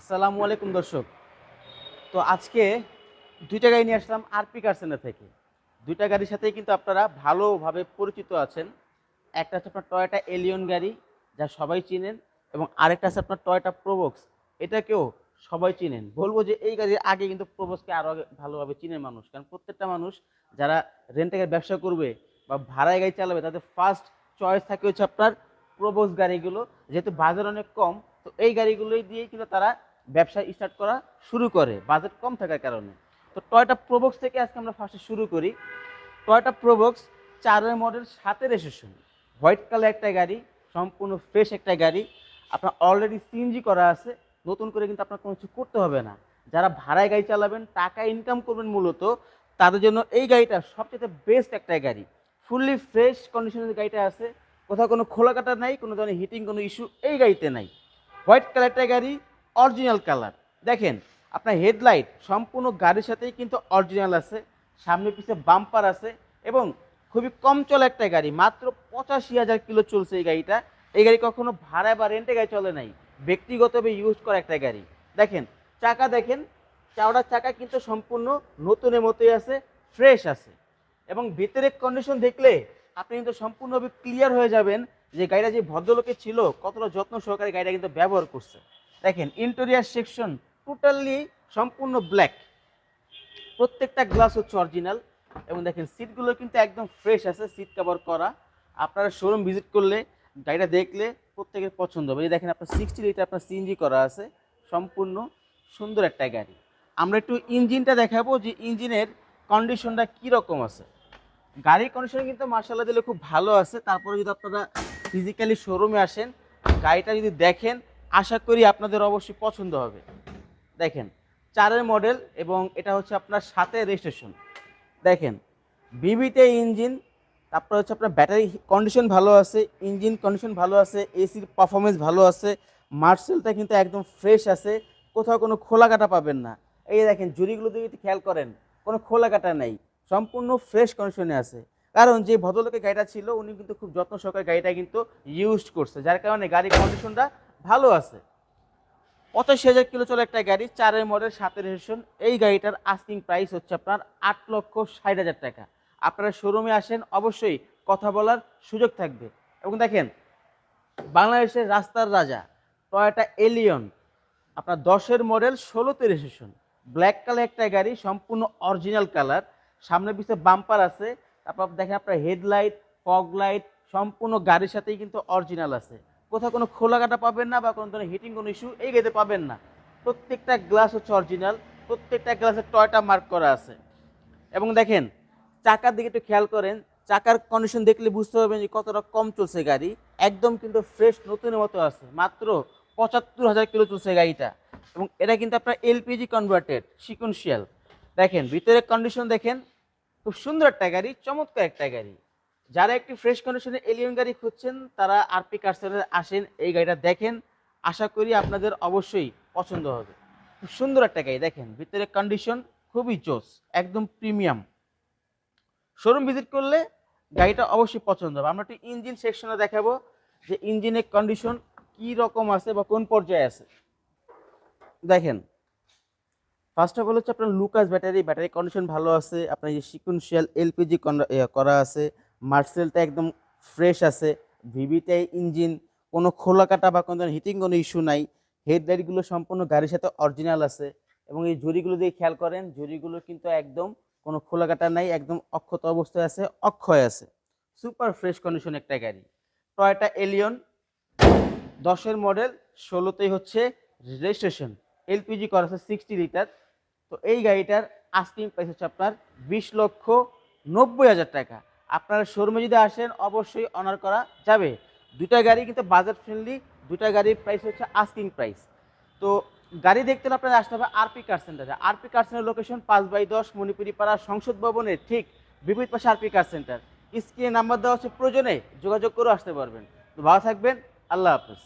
আসসালামু আলাইকুম, দর্শক। তো আজকে দুইটা গাড়ি নিয়ে আসলাম আরপি কার থেকে। দুইটা গাড়ির সাথেই কিন্তু আপনারা ভালোভাবে পরিচিত আছেন। একটা হচ্ছে আপনার টয়োটা এলিয়ন গাড়ি, যা সবাই চিনেন, এবং আরেকটা আছে আপনার টয়োটা প্রোবক্স। এটাকেও সবাই চিনেন। বলব যে এই গাড়ির আগে কিন্তু প্রোবক্সকে আরও আগে ভালোভাবে চিনেন মানুষ। কারণ প্রত্যেকটা মানুষ যারা রেন্টের ব্যবসা করবে বা ভাড়ায় গাড়ি চালাবে, তাদের ফার্স্ট চয়েস থাকে হচ্ছে আপনার প্রোবক্স গাড়িগুলো। যেহেতু বাজার অনেক কম, তো এই গাড়িগুলোই দিয়েই কিন্তু তারা ব্যবসা স্টার্ট করা শুরু করে। বাজেট কম থাকার কারণে। তো টয়টা প্রোবক্স থেকে আজকে আমরা ফার্স্টে শুরু করি। টয়টা প্রোবক্স চারের মডেল সাতের রেজিস্ট্রেশন হোয়াইট কালার একটা গাড়ি, সম্পূর্ণ ফ্রেশ একটা গাড়ি। আপনার অলরেডি সিএনজি করা আছে। নতুন করে কিন্তু আপনার কোনো কিছু করতে হবে না। যারা ভাড়ায় গাড়ি চালাবেন, টাকা ইনকাম করবেন মূলত, তাদের জন্য এই গাড়িটা সবচেয়ে বেস্ট একটা গাড়ি। ফুললি ফ্রেশ কন্ডিশনের গাড়িটা আছে। কোথাও কোনো খোলা কাটা নাই, কোনো ধরনের হিটিং কোনো ইস্যু এই গাড়িতে নাই। হোয়াইট কালারটা গাড়ি অরিজিনাল কালার। দেখেন, আপনার হেডলাইট সম্পূর্ণ গাড়ির সাথেই কিন্তু অরিজিনাল আছে, সামনে পিছে বাম্পার আছে এবং খুবই কম চলে একটা গাড়ি, মাত্র পঁচাশি হাজার কিলো চলছে এই গাড়িটা। এই গাড়ি কখনো ভাড়া বা রেন্টে গাড়ি চলে নাই, ব্যক্তিগতভাবে ইউজ করা একটা গাড়ি। দেখেন, চাকা দেখেন চাওড়ার চাকা কিন্তু সম্পূর্ণ নতুনের মতোই আছে ফ্রেশ আছে। এবং ভিতরের কন্ডিশন দেখলে আপনি কিন্তু সম্পূর্ণভাবে ক্লিয়ার হয়ে যাবেন যে গাড়িটা যে ভদ্রলোকের ছিল, কতটা যত্ন সহকারে গাড়িটা কিন্তু ব্যবহার করছে। দেখেন ইন্টেরিয়ার সেকশন টোটালি সম্পূর্ণ ব্ল্যাক প্রত্যেকটা গ্লাস হচ্ছে অরিজিনাল এবং দেখেন সিটগুলো কিন্তু একদম ফ্রেশ আছে সিট কভার করা। আপনারা শোরুম ভিজিট করলে, গাড়িটা দেখলে প্রত্যেকের পছন্দ হবে। এই দেখেন, আপনার সিক্সটি লিটার আপনার সিএনজি করা আছে, সম্পূর্ণ সুন্দর একটা গাড়ি। আমরা একটু ইঞ্জিনটা দেখাবো যে ইঞ্জিনের কন্ডিশনটা কী রকম আছে। গাড়ির কন্ডিশন কিন্তু মার্শাল্লাহ দিলে খুব ভালো আছে। তারপরে যদি আপনারা ফিজিক্যালি শোরুমে আসেন, গাড়িটা যদি দেখেন আশা করি আপনাদের অবশ্যই পছন্দ হবে। দেখেন, চারের মডেল এবং এটা হচ্ছে আপনার সাথে রেজিস্ট্রেশন দেখেন, বিবিতে ইঞ্জিন তারপরে হচ্ছে আপনার ব্যাটারি কন্ডিশন ভালো আছে ইঞ্জিন কন্ডিশন ভালো আছে এসির পারফরমেন্স ভালো আছে, মার্সেলটা কিন্তু একদম ফ্রেশ আছে, কোথাও কোনো খোলা কাটা পাবেন না। এই দেখেন, জুড়িগুলো যদি খেয়াল করেন, কোনো খোলা কাটা নেই, সম্পূর্ণ ফ্রেশ কন্ডিশনে আছে। কারণ যে ভদ্রলোকের গাড়িটা ছিল, উনি কিন্তু খুব যত্ন সহকারে গাড়িটা কিন্তু ইউজ করছে, যার কারণে গাড়ির কন্ডিশনটা ভালো আছে। পঁচাশি হাজার কিলো চলে একটা গাড়ি, চারের মডেল সাতের রেজিস্ট্রেশন এই গাড়িটার আস্কিং প্রাইস হচ্ছে আপনার আট লক্ষ ষাট হাজার টাকা। আপনারা শোরুমে আসেন, অবশ্যই কথা বলার সুযোগ থাকবে। এবং দেখেন, বাংলাদেশের রাস্তার রাজা টয়োটা এলিয়ন আপনার দশের মডেল ষোলোতে রেজিস্ট্রেশন ব্ল্যাক কালার একটা গাড়ি, সম্পূর্ণ অরিজিনাল কালার সামনে পিছনে বাম্পার আছে। তারপর দেখেন আপনার হেডলাইট ফগ লাইট সম্পূর্ণ গাড়ির সাথেই কিন্তু অরিজিনাল আছে। কোথাও কোনো খোলা কাটা পাবেন না বা কোনো ধরনের হিটিং কোনো ইস্যু এই গাড়িতে পাবেন না। প্রত্যেকটা গ্লাস হচ্ছে অরিজিনাল প্রত্যেকটা গ্লাসে টয়টা মার্ক করা আছে। এবং দেখেন, চাকার দিকে একটু খেয়াল করেন, চাকার কন্ডিশন দেখলে বুঝতে পারবেন যে কতটা কম চলছে গাড়ি। একদম কিন্তু ফ্রেশ নতুনের মতো আছে। মাত্র পঁচাত্তর হাজার কিলো চলছে গাড়িটা। এবং এটা কিন্তু আপনার এলপিজি কনভার্টেড সিকুয়েন্সিয়াল দেখেন, ভিতরের কন্ডিশন দেখেন, খুব সুন্দর একটা গাড়ি, চমৎকার একটা গাড়ি। যারা একটি ফ্রেশ কন্ডিশনে এলিয়ন গাড়ি খুঁজছেন, তারা আরপি কারসেলে আসেন, এই গাড়িটা দেখেন। আশা করি আপনাদের অবশ্যই পছন্দ হবে। খুব সুন্দর একটা গাড়ি, দেখেন ভিতরের কন্ডিশন খুবই জোস, একদম প্রিমিয়াম শোরুম ভিজিট করলে গাড়িটা অবশ্যই পছন্দ হবে। আমরা একটু ইঞ্জিন সেকশনে দেখাবো যে ইঞ্জিনের কন্ডিশন কি রকম আছে বা কোন পর্যায়ে আছে। দেখেন ফার্স্ট অফ অল হচ্ছে আপনার লুকাস ব্যাটারি ব্যাটারি কন্ডিশন ভালো আছে, আপনার যে সিকুয়েন্সিয়াল এলপিজি করা আছে। মার্সেলটা একদম ফ্রেশ আছে ভিভিতে ইঞ্জিন, কোনো খোলা কাটা বা কোনো হিটিং কোনো ইস্যু নাই হেডলাইটগুলো সম্পূর্ণ গাড়ির সাথে অরিজিনাল আছে এবং এই জুড়িগুলো দিয়ে খেয়াল করেন জুড়িগুলো কিন্তু একদম কোনো খোলা কাটা নাই, একদম অক্ষত অবস্থায় আছে, অক্ষয় আছে। সুপার ফ্রেশ কন্ডিশন একটা গাড়ি। টয়টা এলিয়ন দশের মডেল ষোলোতেই হচ্ছে রেজিস্ট্রেশন এলপিজি করা আছে সিক্সটি লিটার তো এই গাড়িটার আস্কিং প্রাইস হচ্ছে আপনার বিশ লক্ষ নব্বই হাজার টাকা। আপনারা শোরুমে যদি আসেন, অবশ্যই অনার করা যাবে। দুটা গাড়ি কিন্তু বাজেট ফ্রেন্ডলি দুটা গাড়ির প্রাইস হচ্ছে আস্কিং প্রাইস তো গাড়ি দেখতে হলে আপনার আসতে হবে RP car centre RP car centre location পাঁচ বাই দশ মণিপুরি পাড়া সংসদ ভবনের ঠিক বিপরীত পাশে আরপি কার সেন্টার স্ক্রিনে নাম্বার দেওয়া হচ্ছে প্রয়োজনে যোগাযোগ করে আসতে পারবেন। তো ভালো থাকবেন, আল্লাহ হাফেজ।